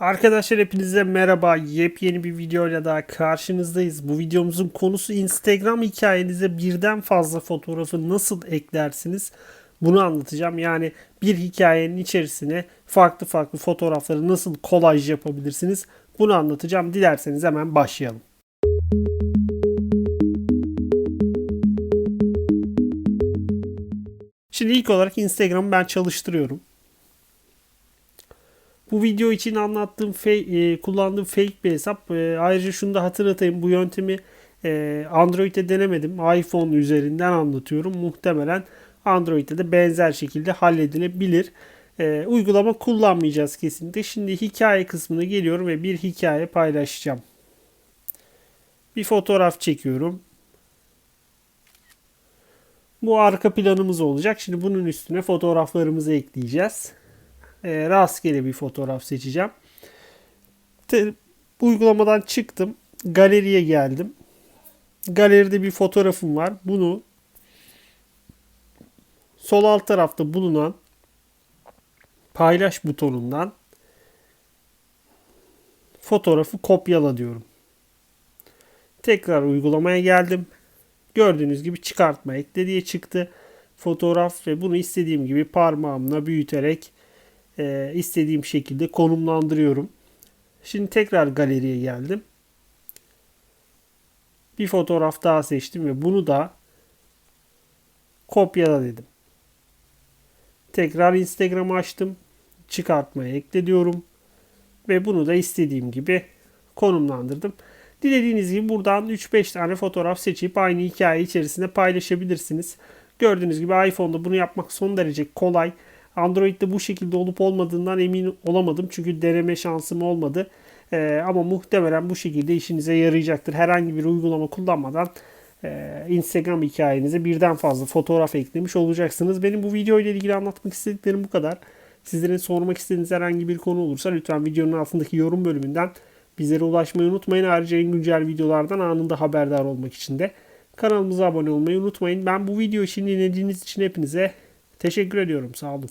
Arkadaşlar hepinize merhaba. Yepyeni bir videoyla daha karşınızdayız. Bu videomuzun konusu Instagram hikayenize birden fazla fotoğrafı nasıl eklersiniz? Bunu anlatacağım. Yani bir hikayenin içerisine farklı farklı fotoğrafları nasıl kolaj yapabilirsiniz? Bunu anlatacağım. Dilerseniz hemen başlayalım. Şimdi ilk olarak Instagram'ı ben çalıştırıyorum. Bu video için anlattığım fake, e, kullandığım fake bir hesap. E, ayrıca şunu da hatırlatayım. Bu yöntemi e, Android'de denemedim. iPhone üzerinden anlatıyorum. Muhtemelen Android'de de benzer şekilde halledilebilir. E, uygulama kullanmayacağız kesinlikle. Şimdi hikaye kısmına geliyorum ve bir hikaye paylaşacağım. Bir fotoğraf çekiyorum. Bu arka planımız olacak. Şimdi bunun üstüne fotoğraflarımızı ekleyeceğiz e, rastgele bir fotoğraf seçeceğim. Te, uygulamadan çıktım. Galeriye geldim. Galeride bir fotoğrafım var. Bunu sol alt tarafta bulunan paylaş butonundan fotoğrafı kopyala diyorum. Tekrar uygulamaya geldim. Gördüğünüz gibi çıkartma ekle diye çıktı. Fotoğraf ve bunu istediğim gibi parmağımla büyüterek e, istediğim şekilde konumlandırıyorum. Şimdi tekrar galeriye geldim. Bir fotoğraf daha seçtim ve bunu da kopyala dedim. Tekrar Instagram'ı açtım. Çıkartmaya ekle diyorum. Ve bunu da istediğim gibi konumlandırdım. Dilediğiniz gibi buradan 3-5 tane fotoğraf seçip aynı hikaye içerisinde paylaşabilirsiniz. Gördüğünüz gibi iPhone'da bunu yapmak son derece kolay. Android'de bu şekilde olup olmadığından emin olamadım. Çünkü deneme şansım olmadı. Ee, ama muhtemelen bu şekilde işinize yarayacaktır. Herhangi bir uygulama kullanmadan e, Instagram hikayenize birden fazla fotoğraf eklemiş olacaksınız. Benim bu video ile ilgili anlatmak istediklerim bu kadar. Sizlerin sormak istediğiniz herhangi bir konu olursa lütfen videonun altındaki yorum bölümünden bizlere ulaşmayı unutmayın. Ayrıca en güncel videolardan anında haberdar olmak için de kanalımıza abone olmayı unutmayın. Ben bu video için dinlediğiniz için hepinize teşekkür ediyorum. Sağ olun.